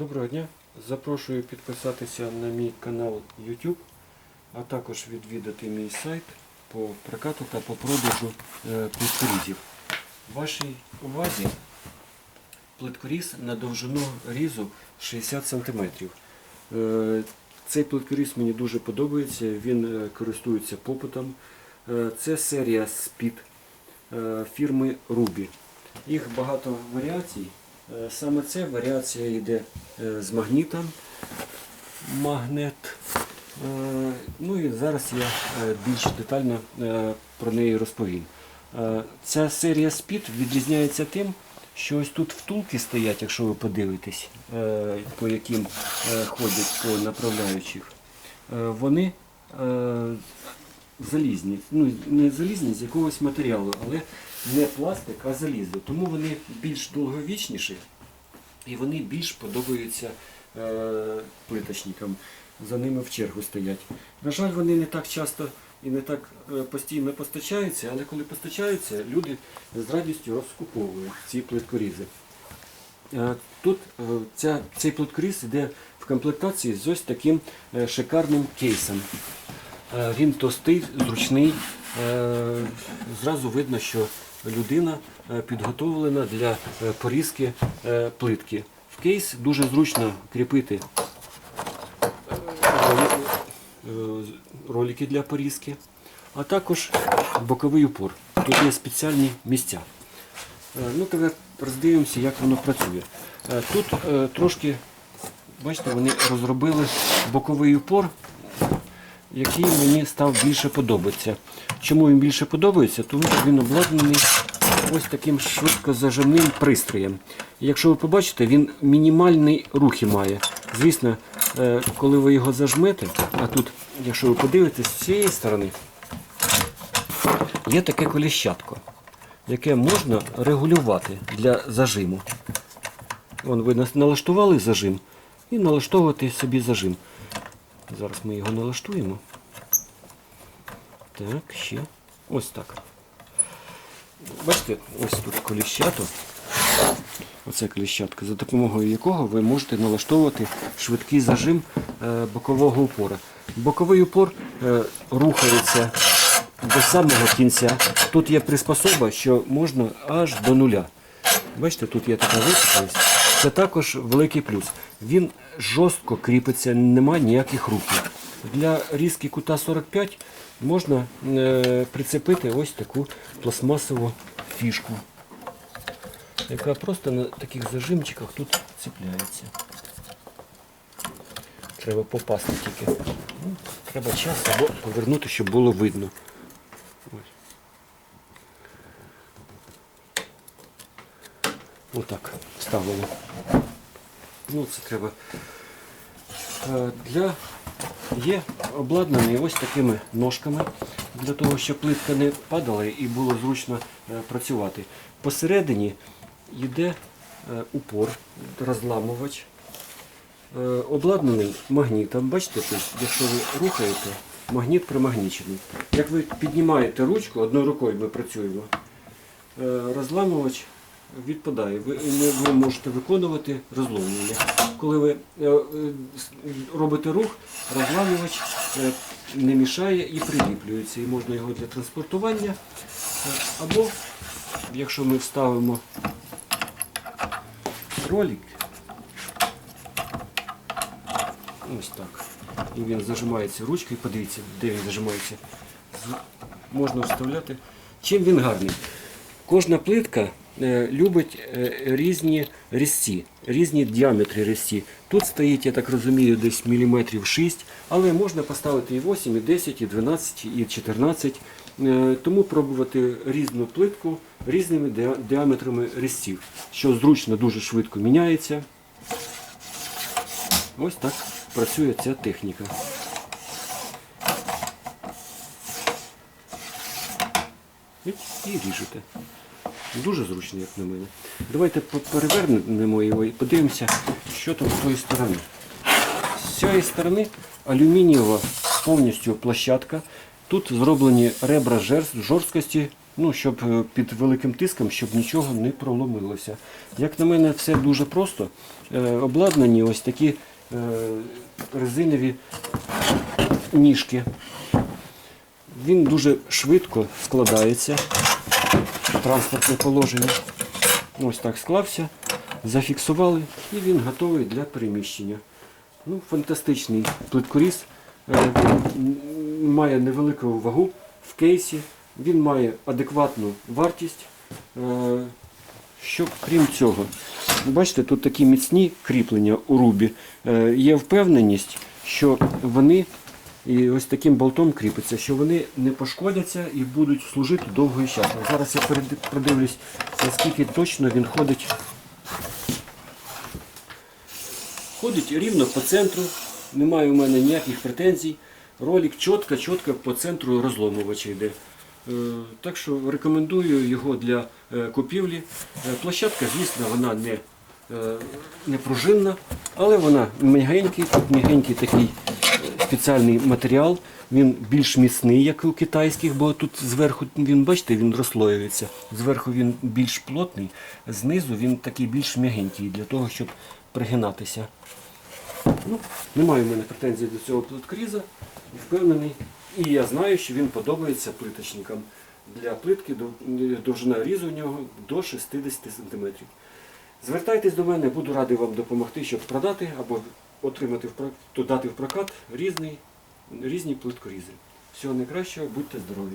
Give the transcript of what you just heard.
Доброго дня! Запрошую підписатися на мій канал YouTube, а також відвідати мій сайт по прокату та по продажу е, плиткорізів. Вашій увазі плиткоріз на довжину різу 60 см. Е, Цей плиткоріз мені дуже подобається, він е, користується попитом. Це серія Speed фірми Ruby. Їх багато варіацій. Е, Саме це варіація йде е, з магнітом. Магнет. Е, Ну і зараз я більш детально про неї розповім. Ця серія Speed відрізняється тим, що ось тут втулки стоять, якщо ви подивитесь, по яким ходять по направляючих. Вони залізні. Ну, не залізні з якогось матеріалу, але не пластик, а залізо. Тому вони більш довговічніші і вони більш подобаються е, плиточникам. За ними в чергу стоять. На жаль, вони не так часто і не так е, постійно постачаються, але коли постачаються, люди з радістю розкуповують ці плиткорізи. Е, Тут е, ця, цей плиткоріз йде в комплектації з ось таким шикарним кейсом. Він товстий, зручний. Зразу видно, що людина е, підготовлена для е, порізки е, плитки. В кейс дуже зручно кріпити ролики, для порізки, а також боковий упор. Тут є спеціальні місця. Ну, тепер роздивимося, як воно працює. Тут трошки, бачите, вони розробили боковий упор, який мені став більше подобатися. Чому він більше подобається? Тому що він обладнаний ось таким швидкозажимним пристроєм. Якщо ви побачите, він мінімальний рухи має. Звісно, е, коли ви його зажмете, а тут, якщо ви подивитесь з цієї сторони, є таке коліщатко, яке можна регулювати для зажиму. Вон ви налаштували зажим і налаштовувати собі зажим. Зараз ми його налаштуємо. Так, ще. Ось так. Бачите, ось тут коліщато. Оце коліщатка, за допомогою якого ви можете налаштовувати швидкий зажим е, бокового упора. Боковий упор е, рухається до самого кінця. Тут є приспособа, що можна аж до нуля. Бачите, тут є така високість. Це також великий плюс. Він жорстко кріпиться, немає ніяких рухів. Для різки кута 45 можна е, прицепити ось таку пластмасову фішку, яка просто на таких зажимчиках тут цепляється. Треба попасти тільки. Ну, треба час або повернути, щоб було видно. Ось. Отак ставимо. Ну, це треба. Е, Для... Є обладнаний ось такими ножками, для того, щоб плитка не падала і було зручно е, працювати. Посередині йде е, упор, розламувач, обладнаний магнітом. Бачите, якщо ви рухаєте, магніт примагнічений. Як ви піднімаєте ручку, одною рукою ми працюємо, розламувач відпадає. Ви не можете виконувати розломлення. Коли ви е, е, робите рух, розламувач е, не мішає і приліплюється. І можна його для транспортування. Або, якщо ми вставимо ролик, ось так. І він зажимається ручкою, подивіться, де він зажимається. Можна вставляти. Чим він гарний? Кожна плитка любить е, різні різці, різні діаметри різці. Тут стоїть, я так розумію, десь міліметрів 6, але можна поставити і 8, і 10, і 12, і 14. Е, Тому пробувати різну плитку різними діаметрами різців, що зручно дуже швидко міняється. Ось так працює ця техніка. І ріжете. Дуже зручно, як на мене. Давайте перевернемо його і подивимося, що там з тої сторони. З цієї сторони алюмінієва повністю площадка. Тут зроблені ребра жорсткості Ну, щоб е, під великим тиском, щоб нічого не проломилося. Як на мене, все дуже просто. Е, обладнані ось такі е, резинові ніжки. Він дуже швидко складається. Транспортне положення. Ось так склався, зафіксували і він готовий для переміщення. Ну, фантастичний плиткоріз. Е, Має невелику вагу в кейсі. Він має адекватну вартість. Е, Що крім цього, бачите, тут такі міцні кріплення у рубі. Е, Є впевненість, що вони і ось таким болтом кріпиться, що вони не пошкодяться і будуть служити довго і часно. Зараз я продивлюсь, наскільки точно він ходить. Ходить рівно по центру, немає у мене ніяких претензій. Ролик чітко, чітко по центру розломувача йде. Е, Так що рекомендую його для е, купівлі. Е, Площадка, звісно, вона не, не пружинна, але вона м'ягенький, тут такий спеціальний матеріал. Він більш міцний, як у китайських, бо тут зверху він, бачите, він розслоюється. Зверху він більш плотний, знизу він такий більш м'ягенький для того, щоб пригинатися. Ну, немає в мене претензій до цього плиткріза, впевнений. І я знаю, що він подобається плиточникам. Для плитки довжина різу у нього до 60 см. Звертайтесь до мене, буду радий вам допомогти, щоб продати або отримати в про- то дати в прокат різні, різні плиткорізи. Всього найкращого, будьте здорові!